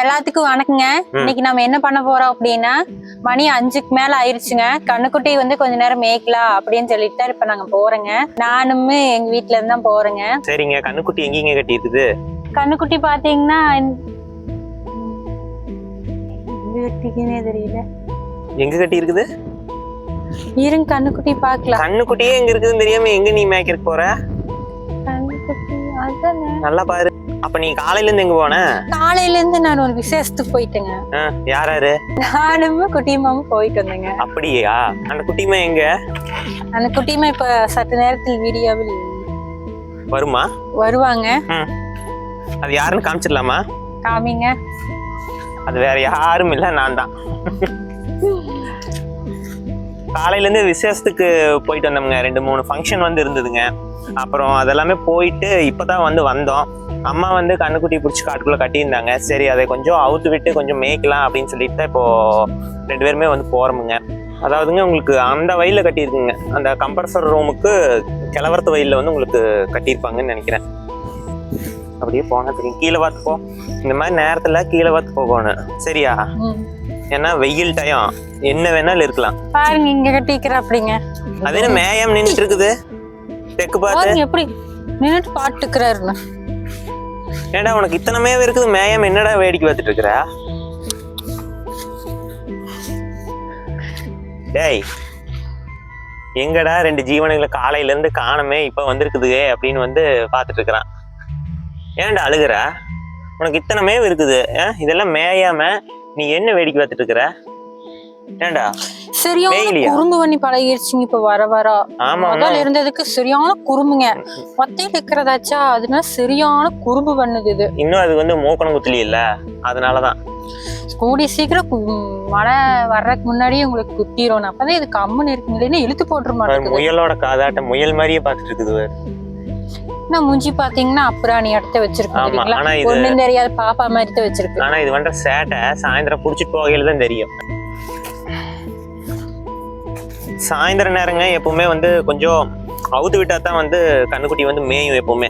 எல்லாத்துக்கும் வணக்கங்க. இன்னைக்கு நம்ம என்ன பண்ண போறோம் அப்படின்னா மணி அஞ்சுக்கு மேல ஆயிருச்சுங்க. கண்ணுக்குட்டி வந்து கொஞ்ச நேரம் மேய்க்கலாம் அப்படின்னு சொல்லிட்டு தான் இப்ப நாங்க போறோங்க. நானும் எங்க வீட்ல இருந்து தான் போறேங்க. சரிங்க. கண்ணுக்குட்டி எங்கேங்க கட்டி இருக்குது கண்ணுக்குட்டி பாத்தீங்கன்னா தெரியல. எங்க கட்டி இருக்குது இருங்க கண்ணுக்குட்டி பாக்கலாம். கண்ணுக்குட்டியே எங்க இருக்குதுன்னு தெரியாம எங்க நீ மேய்க்கிறதுக்கு போற? நல்லா பாரு. அப்ப நீ காலையில இருந்து எங்க போன? காலையில இருந்து நான் ஒரு விசேஷத்துக்கு போயிட்டேங்க. ஆ, யாராரு நானும் குட்டியம்மாவும் போயிட்டு வந்தேங்க. அப்படியா? அந்த குட்டிமா எங்க? அந்த குட்டியம்மா இப்ப சற்று நேரத்தில் வீடியோவில் வருமா? வருவாங்க. அது யாருன்னு காமிச்சிடலாமா? காமிங்க. அது வேற யாரும் இல்ல நான் தான். காலையிலேருந்து விசேஷத்துக்கு போயிட்டு வந்தோம்ங்க. ரெண்டு மூணு ஃபங்க்ஷன் வந்து இருந்ததுங்க. அப்புறம் அதெல்லாமே போயிட்டு இப்போ தான் வந்து வந்தோம். அம்மா வந்து கண்ணுக்குட்டி பிடிச்சி காட்டுக்குள்ளே கட்டியிருந்தாங்க. சரி அதை கொஞ்சம் அவுத்து விட்டு கொஞ்சம் மேய்க்கலாம் அப்படின்னு சொல்லிட்டு தான் இப்போது ரெண்டு பேருமே வந்து போகிறோமுங்க அதாவதுங்க உங்களுக்கு அந்த வயலில் கட்டியிருக்குங்க. அந்த கம்ப்ரஸர் ரூமுக்கு கிளவரத்து வயலில் வந்து உங்களுக்கு கட்டியிருப்பாங்கன்னு நினைக்கிறேன். அப்படியே போனா தெரியும். கீழே பார்த்து போ. இந்த மாதிரி நேரத்தில் கீழே பார்த்து போகணும் சரியா? ஏன்னா வெயில் டயம் என்ன வேணாலும் இருக்கலாம். பாருங்க இங்க கட்டிக்கிற அப்படிங்க அது என்ன மேயம் நின்றுட்டு இருக்குது தெற்கு பார்த்து எப்படி நின்னுட்டு பாட்டுக்கிறாருன்னு ஏன்டா உனக்கு இத்தனை இருக்குது? மேயம் என்னடா வேடிக்கை பார்த்துட்டு இருக்கிற டேய் எங்கடா ரெண்டு ஜீவனுங்களை காலையில இருந்து காணமே இப்ப வந்திருக்குதுவே அப்படின்னு வந்து பார்த்துட்டு இருக்கிறான் ஏன்டா அழுகுற? உனக்கு இத்தனை மேவ் இருக்குது? இதெல்லாம் மேயாம நீ என்ன வேடிக்கை பார்த்துட்டு இருக்கிற? ஏன்டா சரியான? குறும்பு பண்ணி பழகிருச்சுங்க இப்ப வர வர. முதல்ல இருந்ததுக்கு சரியான குறும்புங்க. ஒத்தையில இருக்கிறதாச்சா அதுனா சரியான குறும்பு பண்ணுது இது. இன்னும் அது வந்து மூக்கணம் குத்தலி இல்ல? அதனாலதான். கூடிய சீக்கிரம் மழை வர்றதுக்கு முன்னாடியே உங்களுக்கு குத்திரும். அப்பதான் இது கம்முன்னு இருக்குங்களேன்னு இழுத்து போட்டுற பாரு, மாட்டேங்குது. முயலோட காதாட்டம் முயல் மாதிரியே பார்த்துட்டு இருக்குது நான் மூஞ்சி பாத்தீங்கன்னா அப்புறாணி இடத்த வச்சிருக்கோம் ஆனா ஒண்ணும் தெரியாத பாப்பா மாதிரி தான் வச்சிருக்கு. ஆனா இது பண்ற சேட்டை சாயந்தரம் புடிச்சிட்டு போகையில தான் தெரியும். சாயந்தர நேரங்க எப்பவுமே வந்து கொஞ்சம் அவுத்து விட்டா தான் வந்து கண்ணுக்குட்டி வந்து மேயும் எப்பவுமே.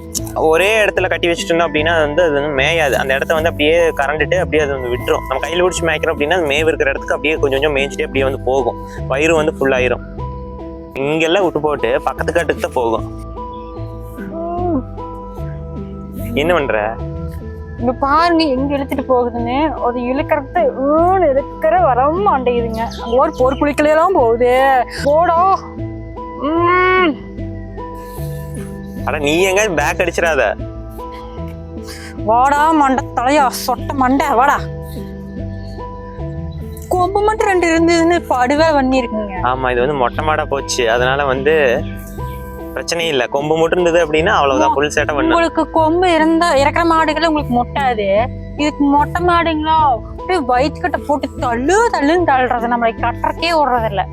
ஒரே இடத்துல கட்டி வச்சுட்டு இருந்தோம் அப்படின்னா அது வந்து அது வந்து மேயாது. அந்த இடத்த வந்து அப்படியே கரண்டுட்டு அப்படியே அது வந்து விட்டுரும். நம்ம கையில் பிடிச்சி மேய்க்கிறோம் அப்படின்னா அது மேவு இருக்கிற இடத்துக்கு அப்படியே கொஞ்சம் கொஞ்சம் மேய்ச்சிட்டு அப்படியே வந்து போகும். வயிறு வந்து ஃபுல் ஆயிரும். இங்கெல்லாம் விட்டு போட்டு பக்கத்து காட்டுக்கு தான் போகும். என்ன பண்ற? இங்க பாருங்க எங்க இழுத்துட்டு போகுதுன்னு ஒரு இழுக்கிறது ஊன்னு இழுக்கிற வர மாட்டேங்குதுங்க. அங்க ஒரு போர் குளிக்கலாம் போகுது. போடா. அட நீ எங்க பேக் அடிச்சிடாத. வாடா மண்டை தலையா சொட்ட மண்டை வாடா. கொம்பு மட்டும் ரெண்டு இருந்ததுன்னு படுவே பண்ணி இருக்குங்க. ஆமா இது வந்து மொட்டை மாடா போச்சு. அதனால வந்து பிரச்சனை இல்ல. கொம்பு மட்டும் இருந்தது அப்படின்னா அவ்வளவுதான். புல் சேட்டை பண்ணும் உங்களுக்கு கொம்பு இருந்தா இறக்குற மாடுகள் உங்களுக்கு மொட்டாது. இதுக்கு மொட்டை மாடுங்களா? அப்படியே வயிற்றுக்கிட்ட போட்டு தள்ளு தள்ளுன்னு தள்ளுறது. நம்மளை கட்டுறக்கே விடுறது இல்ல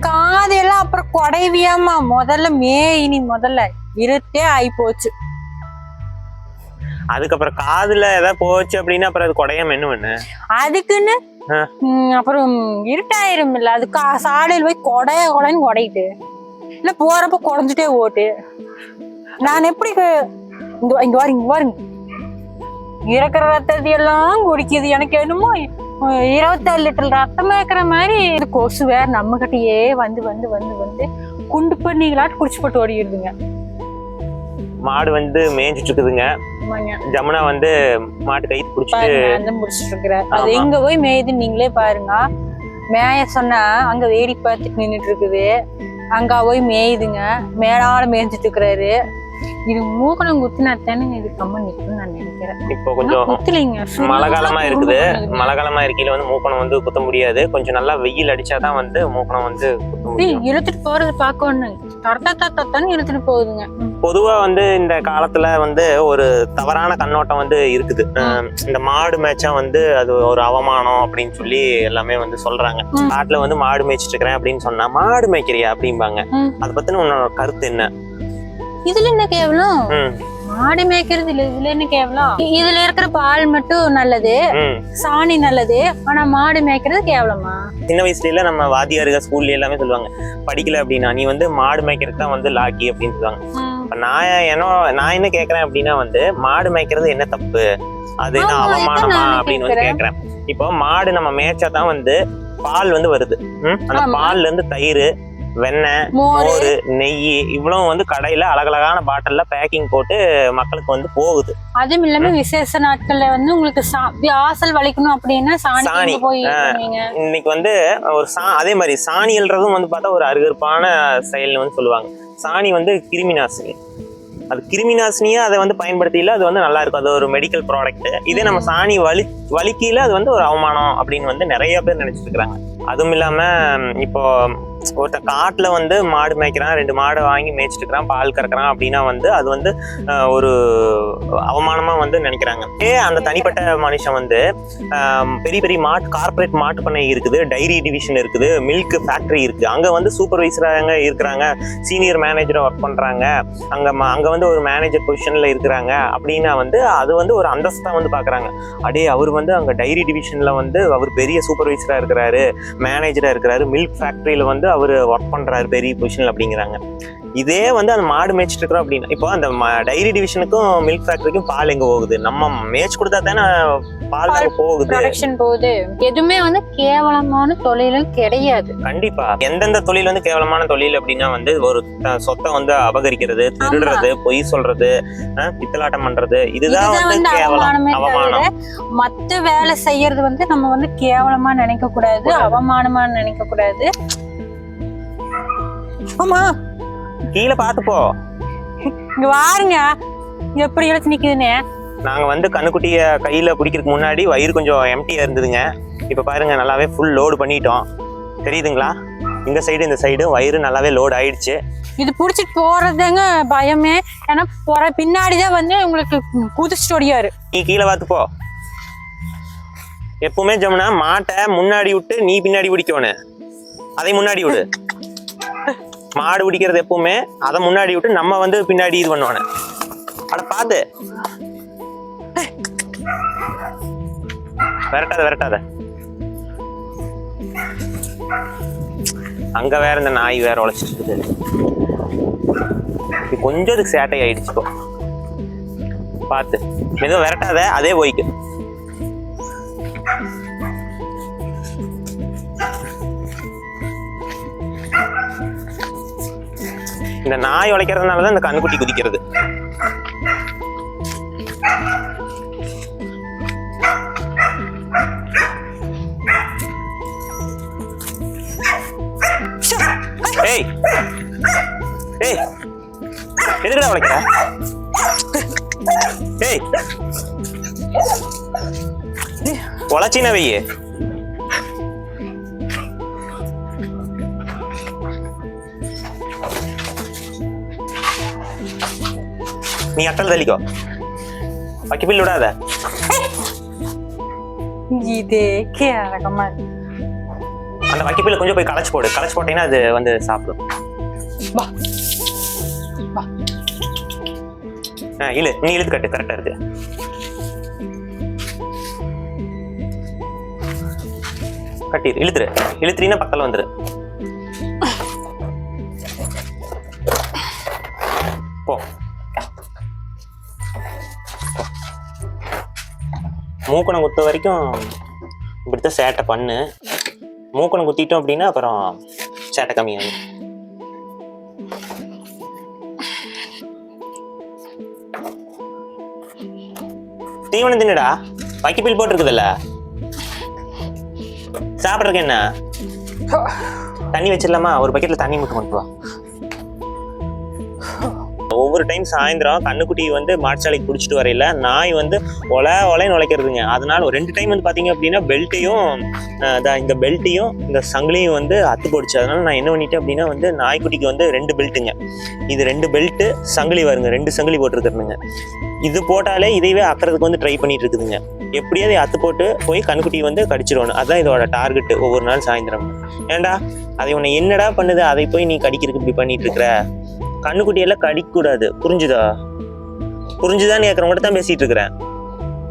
காதெல்லாம் அப்புறம் குடைவியாமா முதல்ல மேயினி முதல்ல இருட்டே ஆகி போச்சு அதுக்கப்புறம் காதுல ஏதாவது போச்சு அப்படின்னா அப்புறம் அது குடையாம என்ன பண்ணு? அதுக்குன்னு. ம், அப்புறம் இருட்டாயிரும் இல்ல. அது கா- சாலையில போய் கொடைய கொடைன்னு கொடையுது. இல்ல போறப்ப குறைஞ்சிட்டே ஓட்டு. நான் எப்படி இங்க இங்க வாரு இங்க வாருங்க. இறக்குற ரத்தத்தை எல்லாம் குடிக்குது. எனக்கு என்னமோ அஹ், இருபத்தேழு லிட்டர் ரத்தம் இருக்கிற மாதிரி இது கொசு வேற நம்ம கிட்டயே வந்து வந்து வந்து வந்து குண்டு பண்ணிங்களாட்டு குடிச்சு போட்டு ஓடிடுதுங்க. மாடு வந்து மேய்ஞ்சிட்டு இருக்குதுங்க ஜமுனா வந்து மாட்டு கை பிடிச்சிட்டு முடிச்சிட்டு இருக்கிறேன் அது. எங்க போய் மேயுதுன்னு நீங்களே பாருங்க. மேய சொன்னா அங்க வேடிக்கை பார்த்துட்டு நின்னுட்டு இருக்குது அங்க போய் மேயுதுங்க. மேலால மேய்ஞ்சிட்டு இருக்கிறாரு இது மூக்கணம் குத்துனாத்தானுங்க இது கம்ம நிக்கும்னு நான் நினைக்கிறேன். இப்போ கொஞ்சம் குத்துலைங்க. மழை காலமா இருக்குது. மழை காலமா இருக்கையில வந்து மூக்கணம் வந்து குத்த முடியாது. கொஞ்சம் நல்லா வெயில் அடிச்சாதான் வந்து மூக்கணம் வந்து இழுத்துட்டு போறது பார்க்கணும் தரத்தா தத்தான்னு இழுத்துட்டு போகுதுங்க. பொதுவா வந்து இந்த காலத்துல வந்து ஒரு தவறான கண்ணோட்டம் வந்து இருக்குது. இந்த மாடு மேய்ச்சா வந்து அது ஒரு அவமானம் அப்படின்னு சொல்லி எல்லாமே வந்து சொல்றாங்க. காட்டுல வந்து மாடு மேய்ச்சிட்டு இருக்கிறேன் அப்படின்னு சொன்னா மாடு மேய்க்கிறியா அப்படிம்பாங்க. அதை பத்தின உன்னோட கருத்து என்ன? இதுல என்ன கேவலம்? மாடு மேய்க்கிறது இல்ல இதுல என்ன கேவலம்? இதுல இருக்கிற பால் மட்டும் நல்லது. சாணி நல்லது ஆனா மாடு மேய்க்கிறது கேவலமா? சின்ன வயசுல நம்ம வாத்தியாருங்க ஸ்கூல்ல எல்லாமே சொல்லுவாங்க படிக்கல அப்படின்னா நீ வந்து மாடு மேய்க்கிறதுக்கு தான் வந்து லாக்கி அப்படின்னு சொல்லுவாங்க நான் என்ன நான் என்ன கேக்குறேன் அப்படின்னா வந்து மாடு மேய்க்கிறது என்ன தப்பு அது என்ன அவமானமா அப்படின்னு வந்து கேக்குறேன். கேக்குறேன் இப்போ மாடு நம்ம மேய்ச்சா தான் வந்து பால் வந்து வருது? அந்த. பால்ல இருந்து தயிர் வெண்ணெய் மோர். நெய் இவ்வளவு வந்து கடையில அழகழகான பாட்டில்ல பேக்கிங் போட்டு மக்களுக்கு வந்து போகுது. அதுவும் இல்லாம விசேஷ நாட்கள்ல வந்து உங்களுக்கு வாசல் வலிக்கணும் அப்படின்னா சாணி? இன்னைக்கு வந்து ஒரு சா அதே மாதிரி சாணி எழுறதும் வந்து பார்த்தா ஒரு அருகருப்பான செயல்னு வந்து சொல்லுவாங்க. சாணி வந்து கிருமி நாசினி அது கிருமி நாசினியா அதை வந்து பயன்படுத்தியில அது வந்து நல்லா இருக்கும். அது ஒரு மெடிக்கல் ப்ராடக்ட் இதே நம்ம சாணி வலி வலிக்கையில அது வந்து ஒரு அவமானம் அப்படின்னு வந்து நிறைய பேர் நினைச்சிட்டு இருக்காங்க அதுவும் இல்லாம இப்போ ஒருத்தன் காட்டில் வந்து மாடு மேய்க்கிறான் ரெண்டு மாடை வாங்கி மேய்ச்சிட்டு இருக்கிறான் பால் கறக்குறான் அப்படின்னா வந்து அது வந்து ஒரு அவமானமாக வந்து நினைக்கிறாங்க. ஏ அந்த தனிப்பட்ட மனுஷன் வந்து பெரிய பெரிய மாட்டு கார்ப்பரேட் மாட்டு பண்ணை இருக்குது டைரி டிவிஷன் இருக்குது மில்க் ஃபேக்ட்ரி இருக்குது அங்கே வந்து சூப்பர்வைசராக இருக்கிறாங்க சீனியர் மேனேஜராக ஒர்க் பண்ணுறாங்க அங்கே அங்கே வந்து ஒரு மேனேஜர் பொசிஷனில் இருக்கிறாங்க அப்படின்னா வந்து அது வந்து ஒரு அந்தஸ்தாக வந்து பார்க்குறாங்க அடே அவர் வந்து அங்கே டைரி டிவிஷனில் வந்து அவர் பெரிய சூப்பர்வைசராக இருக்கிறாரு மேனேஜராக இருக்கிறாரு மில்க் ஃபேக்ட்ரியில் வந்து அவர் ஒர்க் பண்ணுறாரு பெரிய பொசிஷனில் அப்படிங்கிறாங்க. இதே வந்து அந்த மாடு மேய்ச்சிட்டு இருக்கிறோம் அப்படின்னா இப்போ அந்த டைரி டிவிஷனுக்கும் மில்க் ஃபேக்டரிக்கும் பால் எங்கே போகுது? நம்ம மேய்ச்சி கொடுத்தா தானே பால் அங்க போகுது? போகுது. எதுவுமே வந்து கேவலமான தொழிலும் கிடையாது. கண்டிப்பா. எந்தெந்த தொழில் வந்து கேவலமான தொழில் அப்படின்னா வந்து ஒரு சொத்தை வந்து அபகரிக்கிறது திருடுறது பொய் சொல்றது பித்தலாட்டம் பண்றது. இதுதான் வந்து கேவலம். அவமானம் மத்த வேலை செய்யறது வந்து நம்ம வந்து கேவலமா நினைக்க கூடாது. அவமானமா நினைக்க கூடாது ஆமா கீழே பார்த்து போ. இங்க வாருங்க. எப்படி இழுத்து நிக்குதுன்னு? நாங்க வந்து கண்ணுக்குட்டிய கையில பிடிக்கிறதுக்கு முன்னாடி வயிறு கொஞ்சம் எம்டியா இருந்ததுங்க. இப்ப பாருங்க நல்லாவே ஃபுல் லோடு பண்ணிட்டோம். தெரியுதுங்களா? இந்த சைடு இந்த சைடு வயிறு நல்லாவே லோடு ஆயிடுச்சு. இது புடிச்சிட்டு போறதுங்க பயமே. ஏன்னா போற பின்னாடிதான் வந்து உங்களுக்கு குதிச்சுட்டு நீ கீழே பார்த்து போ. எப்பவுமே ஜமுனா மாட்டை முன்னாடி விட்டு நீ பின்னாடி பிடிக்கணும். அதை முன்னாடி விடு. மாடு பிடிக்கிறது எப்பவுமே அதை முன்னாடி விட்டு நம்ம வந்து பின்னாடி இது பண்ணுவானே. அட பாத்து. விரட்டாத விரட்டாத. அங்க வேற இந்த நாய் வேற உழைச்சிட்டு இருக்குது கொஞ்சம் அதுக்கு சேட்டை ஆயிடுச்சு பார்த்து மெதுவாக விரட்டாத அதே போய்க்கு. இந்த நாய் உழைக்கிறதுனால தான் இந்த கண்ணுக்குட்டி குதிக்கிறது. ஏய் ஏய் எதுக்குடா உழைக்கிற? ஏய் உழைச்சின வெய்யே. நீ அட்டல் தள்ளிக்கோ வைக்கப்பில் விடாத. இதே இருக்கு. அந்த வைக்கப்பில் கொஞ்சம் போய் களைச்சு போடு. களைச்சு போட்டீங்கன்னா அது வந்து சாப்பிடும். இழு. நீ இழுத்து கட்டு. கரெக்டா இருக்கு. கட்டிடு இழுத்துரு. இழுத்துறீங்கன்னா பக்கத்துல வந்துரு. மூக்கணம் குத்த வரைக்கும் இப்படித்தான் சேட்டை பண்ணு. மூக்கணம் குத்திட்டோம் அப்படின்னா அப்புறம் சேட்டை கம்மியாகும். தீவனம் தின்னுடா? வைக்கப்பில் போட்டிருக்குதுல்ல? சாப்பிட்றதுக்கு என்ன? தண்ணி வச்சிடலாமா? ஒரு பக்கெட்ல தண்ணி மட்டும் கொண்டு வா. ஒவ்வொரு டைம் சாயந்தரம் கண்ணுக்குட்டி வந்து மாற்றாலைக்கு பிடிச்சிட்டு வரையில நாய் வந்து ஒல ஒலைன்னு உழைக்கிறதுங்க அதனால ஒரு ரெண்டு டைம் வந்து பார்த்தீங்க அப்படின்னா பெல்ட்டையும் இந்த பெல்ட்டையும் இந்த சங்கிலையும் வந்து அத்து போடுச்சு. அதனால நான் என்ன பண்ணிட்டேன் அப்படின்னா வந்து நாய்க்குட்டிக்கு வந்து ரெண்டு பெல்ட்டுங்க இது ரெண்டு பெல்ட்டு சங்கிலி வருங்க. ரெண்டு சங்கிலி போட்டிருக்கிறதுங்க. இது போட்டாலே இதையவே அக்கறதுக்கு வந்து ட்ரை பண்ணிட்டு இருக்குதுங்க. எப்படியாவது அத்து போட்டு போய் கண்ணுக்குட்டி வந்து கடிச்சிடணும் அதுதான் இதோட டார்கெட் ஒவ்வொரு நாள் சாயந்தரம். ஏன்டா அதை உன்னை என்னடா பண்ணுது? அதை போய் நீ கடிக்கிறதுக்கு இப்படி பண்ணிட்டு இருக்கிற? கண்ணுக்குட்டியெல்லாம் கடிக்கக்கூடாது புரிஞ்சுதா? புரிஞ்சுதான்னு கேட்கறவங்கள்ட்ட தான் பேசிகிட்டு இருக்கிறேன்.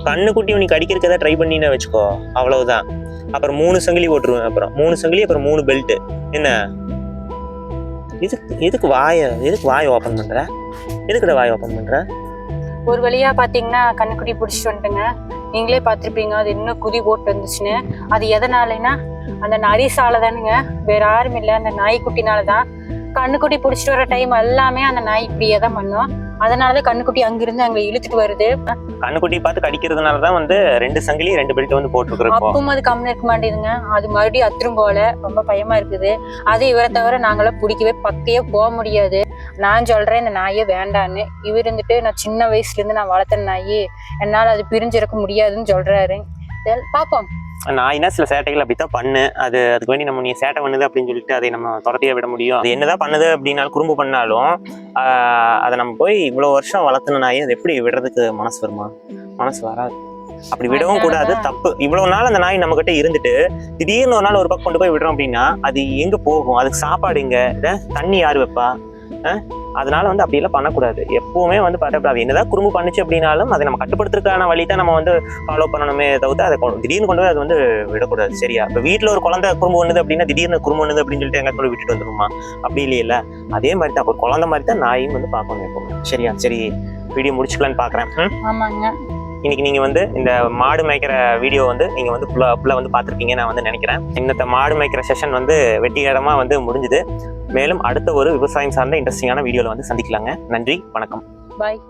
கண்ணுக்குட்டி உனக்கு கடிக்கிறதுக்கு ஏதாவது ட்ரை பண்ணின்னு வச்சுக்கோ. அவ்வளவுதான். அப்புறம் மூணு சங்கிலி போட்டுருவேன் அப்புறம். மூணு சங்கிலி அப்புறம் மூணு பெல்ட்டு என்ன? எதுக்கு எதுக்கு வாய எதுக்கு வாய் ஓப்பன் பண்ணுற எதுக்குடா வாய் ஓப்பன் பண்ணுற ஒரு வழியாக பார்த்தீங்கன்னா கண்ணுக்குட்டி பிடிச்சிட்டு வந்துட்டுங்க. நீங்களே பார்த்துருப்பீங்க அது இன்னும் குதி போட்டு வந்துச்சுன்னு. அது எதனாலன்னா அந்த நரிசால தானுங்க வேற யாரும் இல்லை அந்த நாய்க்குட்டினால தான் கண்ணுக்குட்டி பிடிச்சிட்டு வர டைம் எல்லாமே அந்த நாய் இப்படியே தான் பண்ணும். அதனாலதான் கண்ணுக்குட்டி அங்கிருந்து அங்க இழுத்துட்டு வருது. கண்ணுக்குட்டி பார்த்து கடிக்கிறதுனால தான் வந்து ரெண்டு சங்கிலி ரெண்டு பெல்ட் வந்து போட்டுருக்குறோம் இப்போ. அப்பவும் அது கம்மியா இருக்க மாட்டேங்குதுங்க அது மறுபடியும் அத்துரும் போல. ரொம்ப பயமா இருக்குது. அது இவரை தவிர நாங்களாம் பிடிக்கவே பக்கையே போக முடியாது. நான் சொல்றேன் இந்த நாயே வேண்டான்னு. இவர் இருந்துட்டு நான் சின்ன வயசுல இருந்து நான் வளர்த்த நாயி. என்னால அது பிரிஞ்சிருக்க முடியாதுன்னு சொல்றாரு. சரி, பாப்போம் நாயினா சில சேட்டைகள் அப்படித்தான் பண்ணு அது அதுக்கு வேண்டி நம்ம நீ சேட்டை பண்ணுது அப்படின்னு சொல்லிட்டு அதை நம்ம துரத்தியே விட முடியும். அது என்னதான் பண்ணுது அப்படின்னாலும் குறும்பு பண்ணாலும் அதை நம்ம போய் இவ்வளவு வருஷம் வளர்த்துன நாயை அது எப்படி விடுறதுக்கு மனசு வருமா? மனசு வராது. அப்படி விடவும் கூடாது தப்பு. இவ்வளவு நாள் அந்த நாய் நம்ம கிட்ட இருந்துட்டு திடீர்னு ஒரு நாள் ஒரு பக்கம் கொண்டு போய் விடுறோம் அப்படின்னா அது எங்க போகும்? அதுக்கு சாப்பாடு எங்க? தண்ணி யாரு வைப்பா? அதனால வந்து அப்படியெல்லாம் பண்ணக்கூடாது. எப்பவுமே வந்து பார்த்தா என்னதான் குறும்பு பண்ணுச்சு அப்படின்னாலும் அதை நம்ம கட்டுப்படுத்துறதுக்கான வழி தான் நம்ம வந்து ஃபாலோ பண்ணணுமே தவிர்த்து அதை கொண்டு- திடீர்னு கொண்டு போய் அது வந்து விடக்கூடாது. சரியா? இப்போ வீட்டில் ஒரு குழந்தை குறும்பு ஒன்றுது அப்படின்னா திடீர்னு குறும்பு ஒன்றுது அப்படின்னு சொல்லிட்டு எங்கே கூட விட்டுட்டு வந்துருமா? அப்படி இல்லையில அதே மாதிரி தான் ஒரு குழந்தை மாதிரி தான் நாயும் வந்து பார்க்கணும் எப்பவுமே. சரியா? சரி வீடியோ முடிச்சுக்கலான்னு பார்க்குறேன். ஆமாங்க. இன்னைக்கு நீங்க வந்து இந்த மாடு மேய்க்கிற வீடியோ வந்து நீங்க வந்து ஃபுல்லாக ஃபுல்லா வந்து பார்த்துருப்பீங்க நான் வந்து நினைக்கிறேன். இன்னத்த மாடு மேய்க்கிற செஷன் வந்து வெற்றிகரமா வந்து முடிஞ்சுது. மேலும் அடுத்த ஒரு விவசாயம் சார்ந்த இன்ட்ரெஸ்டிங்கான வீடியோவில் வந்து சந்திக்கலாங்க. நன்றி வணக்கம். பாய்